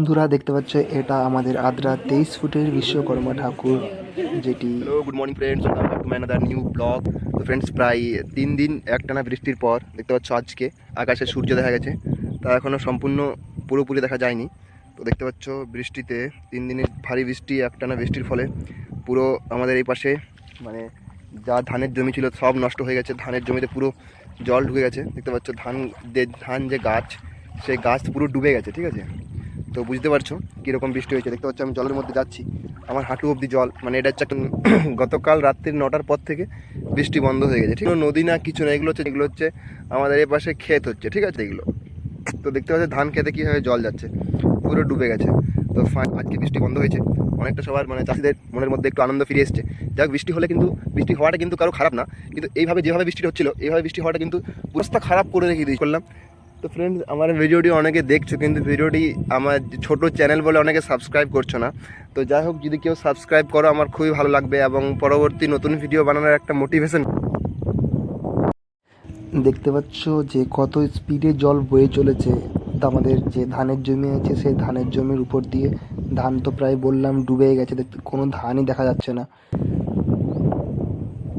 বন্ধুরা দেখতে পাচ্ছ, এটা আমাদের আদ্রা তেইশ ফুটের বিশ্বকর্মা ঠাকুর, যেটি good morning friends to my another new blog তো ফ্রেন্ডস প্রায় তিন দিন, একটানা বৃষ্টির পর, দেখতে পাচ্ছ আজকে আকাশে সূর্য দেখা গেছে। তা এখনও সম্পূর্ণ পুরোপুরি দেখা যায়নি। তো দেখতে পাচ্ছ, বৃষ্টিতে তিন দিনের ভারী বৃষ্টি, একটানা বৃষ্টির ফলে পুরো আমাদের এই পাশে মানে যা ধানের জমি ছিল সব নষ্ট হয়ে গেছে। ধানের জমিতে পুরো জল ঢুকে গেছে। দেখতে পাচ্ছ, ধান যে ধান যে গাছ, সেই গাছ পুরো ডুবে গেছে, ঠিক আছে? তো বুঝতে পারছ কীরকম বৃষ্টি হয়েছে। দেখতে পাচ্ছ আমি জলের মধ্যে যাচ্ছি। আমার হাঁটু অবধি জল মানে এটা হচ্ছে গতকাল রাত্রির নটার পর থেকে বৃষ্টি বন্ধ হয়ে গেছে। ঠিক নদী না কিছু না, এগুলো হচ্ছে এগুলো হচ্ছে আমাদের এই পাশে ক্ষেত হচ্ছে, ঠিক আছে? এগুলো। তো দেখতে পাচ্ছি ধান খেতে কীভাবে জল যাচ্ছে, পুরো ডুবে গেছে। তো আজকে বৃষ্টি বন্ধ হয়েছে। অনেকটা সবার মানে চাষিদের মনের মধ্যে একটু আনন্দ ফিরে এসছে। যাক বৃষ্টি হলে কিন্তু, বৃষ্টি হওয়াটা কিন্তু কারও খারাপ না। কিন্তু এইভাবে যেভাবে বৃষ্টি হচ্ছিল, এইভাবে বৃষ্টি হওয়াটা কিন্তু অবস্থা খারাপ করে রেখে দিয়ে করলাম। তো ফ্রেন্ডস আমার ভিডিওটি অনেকে দেখছ, কিন্তু ভিডিওটি আমার ছোট চ্যানেল বলে অনেকে সাবস্ক্রাইব করছ না। তো যাই হোক, যদি কেউ সাবস্ক্রাইব করো, আমার খুবই ভালো লাগবে এবং পরবর্তী নতুন ভিডিও বানানোর একটা মোটিভেশন দেখতে পাচ্ছ যে কত স্পিডে জল বয়ে চলেছে। তা আমাদের যে ধানের জমি আছে, সেই ধানের জমির উপর দিয়ে ধান তো প্রায় বললাম ডুবে গেছে। দেখতে কোনো ধানই দেখা যাচ্ছে না।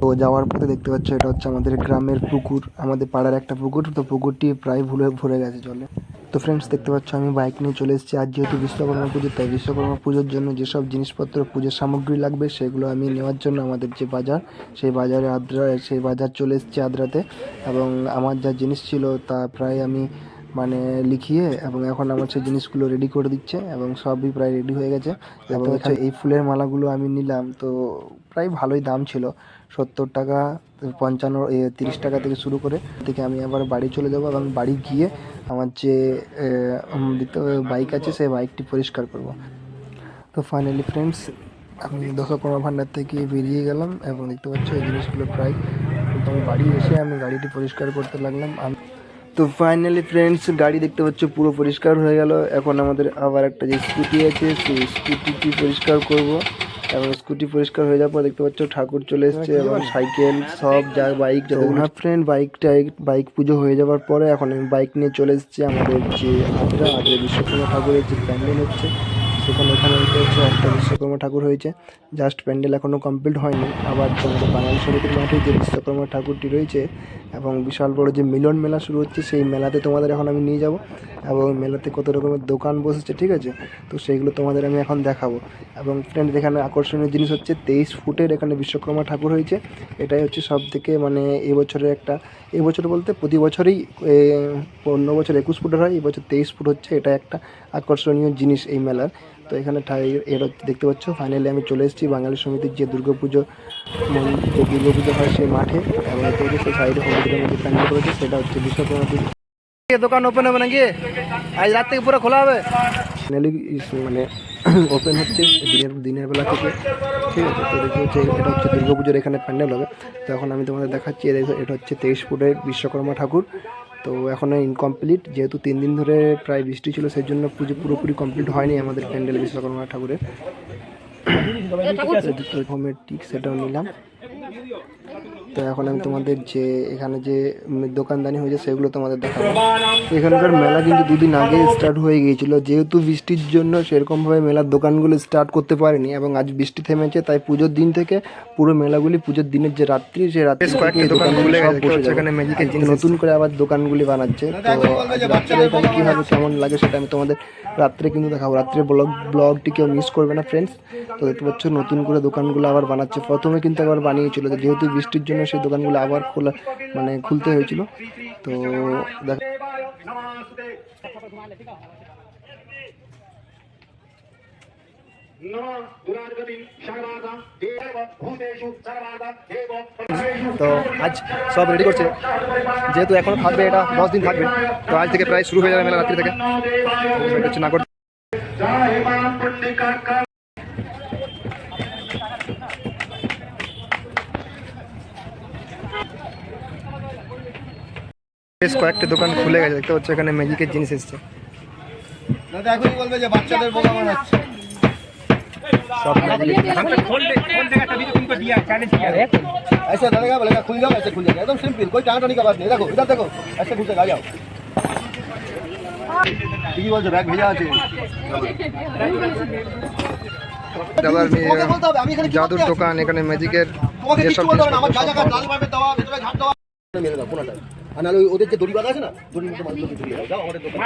তো যাওয়ার পথে দেখতে পাচ্ছ এটা হচ্ছে আমাদের গ্রামের পুকুর, আমাদের পাড়ার একটা পুকুর। তো পুকুরটি প্রায় ভুলে, ভরে গেছে জলে। তো ফ্রেন্ডস দেখতে পাচ্ছ আমি বাইক নিয়ে চলে এসেছি। আজ যেহেতু বিশ্বকর্মা পুজো, তাই বিশ্বকর্মা পুজোর জন্য যেসব জিনিসপত্র, পুজোর সামগ্রী লাগবে, সেগুলো আমি নেওয়ার জন্য আমাদের যে বাজার, সেই বাজারে আদ্রা, সেই বাজার চলে এসেছি আদ্রাতে। এবং আমার যা জিনিস ছিল, তা প্রায় আমি মানে লিখিয়ে এবং এখন আমার সেই জিনিসগুলো রেডি করে দিচ্ছে এবং সবই প্রায় রেডি হয়ে গেছে। এবং হচ্ছে এই ফুলের মালাগুলো আমি নিলাম তো প্রায় ভালোই দাম ছিল। সত্তর টাকা পঞ্চান্ন তিরিশ টাকা থেকে শুরু করে থেকে আমি আবার বাড়ি চলে যাব এবং বাড়ি গিয়ে আমার যে বাইক আছে সেই বাইকটি পরিষ্কার করব। তো ফাইনালি ফ্রেন্ডস আমি দশকর্মা ভান্ডার থেকে বেরিয়ে গেলাম এবং দেখতে পাচ্ছ এই জিনিসগুলো প্রায় বাড়ি এসে আমি গাড়িটি পরিষ্কার করতে লাগলাম। আমি তো ফাইনালি ফ্রেন্ডস গাড়ি দেখতে পাচ্ছ পুরো পরিষ্কার হয়ে গেল। এখন আমাদের আবার একটা যে স্কুটি আছে সেই স্কুটিটি পরিষ্কার করব। এবং স্কুটি পরিষ্কার হয়ে যাওয়ার পর দেখতে পাচ্ছ ঠাকুর চলে এসছে এবং সাইকেল সব যা বাইক যা ফ্রেন্ড বাইকটা বাইক পুজো হয়ে যাওয়ার পরে এখন আমি বাইক নিয়ে চলে এসেছি আমাদের যে আদ্রা আদ্রা বিশ্বকর্মা ঠাকুরের যে প্যান্ডেল হচ্ছে। সেখানে এখানে পাচ্ছ একটা বিশ্বকর্মা ঠাকুর হয়েছে। জাস্ট প্যান্ডেল এখনও কমপ্লিট হয়নি। আবার তোমাদের বাঙালি সমিতির মাঠে যে বিশ্বকর্মা ঠাকুরটি রয়েছে এবং বিশাল বড় যে মিলন মেলা শুরু হচ্ছে, সেই মেলাতে তোমাদের এখন আমি নিয়ে যাব। এবং মেলাতে কত রকমের দোকান বসেছে, ঠিক আছে? তো সেইগুলো তোমাদের আমি এখন দেখাবো। এবং ফ্রেন্ড এখানে আকর্ষণীয় জিনিস হচ্ছে তেইশ ফুটের এখানে বিশ্বকর্মা ঠাকুর হয়েছে। এটাই হচ্ছে সব থেকে মানে এবছরের একটা এবছর বলতে প্রতি বছরই অন্য বছর একুশ ফুটের হয় এবছর তেইশ ফুট হচ্ছে। এটা একটা আকর্ষণীয় জিনিস এই মেলার। তো এখানে এর দেখতে পাচ্ছ। ফাইনালি আমি চলে এসেছি বাঙালি সমিতির যে দুর্গাপুজো যে দুর্গাপুজো হয় সেই মাঠে। এবং সেই সাইডে প্যান্ডেল করেছে, সেটা হচ্ছে বিশ্বকর্মা দোকান ওপেন হবে নাকি? আজ রাত থেকে পুরো খোলা হবে? মানে ওপেন হচ্ছে দিনের দিনের বেলা থেকে। ঠিক আছে, তো দেখতে হচ্ছে এটা হচ্ছে দুর্গাপুজোর এখানে প্যান্ডেল হবে। তো এখন আমি তোমাদের দেখাচ্ছি এটা হচ্ছে তেইশ ফুটের বিশ্বকর্মা ঠাকুর। তো এখনও ইনকমপ্লিট যেহেতু তিন দিন ধরে প্রায় বৃষ্টি ছিল সেই জন্য পুজো পুরোপুরি কমপ্লিট হয়নি আমাদের প্যান্ডেল বিশ্বকর্মা ঠাকুরের। হোমের টিক সেটাও নিলাম। তো এখন আমি তোমাদের যে এখানে যে দোকানদানি হয়েছে সেগুলো তোমাদের দেখাবো। এখানকার মেলা কিন্তু দুদিন আগে স্টার্ট হয়ে গিয়েছিল। যেহেতু বৃষ্টির জন্য সেরকমভাবে মেলার দোকানগুলো স্টার্ট করতে পারেনি এবং আজ বৃষ্টি থেমেছে তাই পুজোর দিন থেকে পুরো মেলাগুলি পুজোর দিনের যে রাত্রি সেই রাত্রি দোকানগুলি সব বসে যাবে। নতুন করে আবার দোকানগুলি বানাচ্ছে। তো রাত্রে এখানে কীভাবে কেমন লাগে সেটা আমি তোমাদের রাত্রে কিন্তু দেখাবো। রাত্রে ব্লগ ব্লগটি কেউ মিস করবে না ফ্রেন্ডস তো দেখতে পাচ্ছ নতুন করে দোকানগুলো আবার বানাচ্ছে। প্রথমে কিন্তু আবার বানিয়েছিল যেহেতু বৃষ্টির জন্য সেই দোকানগুলো আবার খোলা মানে খুলতে হয়েছিল। তো তো আজ সব রেডি করছে। যেহেতু এখনও থাকবে, এটা দশ দিন থাকবে, তো আজ থেকে প্রায় শুরু হয়ে যাবে মেলা রাত্রি থেকে। নাগর বেশ কয়েকটি দোকান খুলে গেছে দেখতে হচ্ছে এখানে ম্যাজিকের জিনিস এসছে ऐसा लड़ेगा बोलेगा खुल जाओ ऐसे खुल जाएगा एकदम सिंपल कोई टाँग टानी का बात नहीं देखो इधर देखो ऐसे घुसे आ जाओ ठीक है बोलते बैग भेजा আছে দাবার মেয়ে জাদুর দোকান এখানে ম্যাজিকের যেসব জিনিস আমার যা যা লাল পাবে দাও ভিতরে ঝাড় দাও মেরে দাও কোনটা আর নাহলে ওদের যে দড়ি বাঁধা আছে না? দড়ির মতো মাছগুলো ধরে দাও আমাদের দোকান।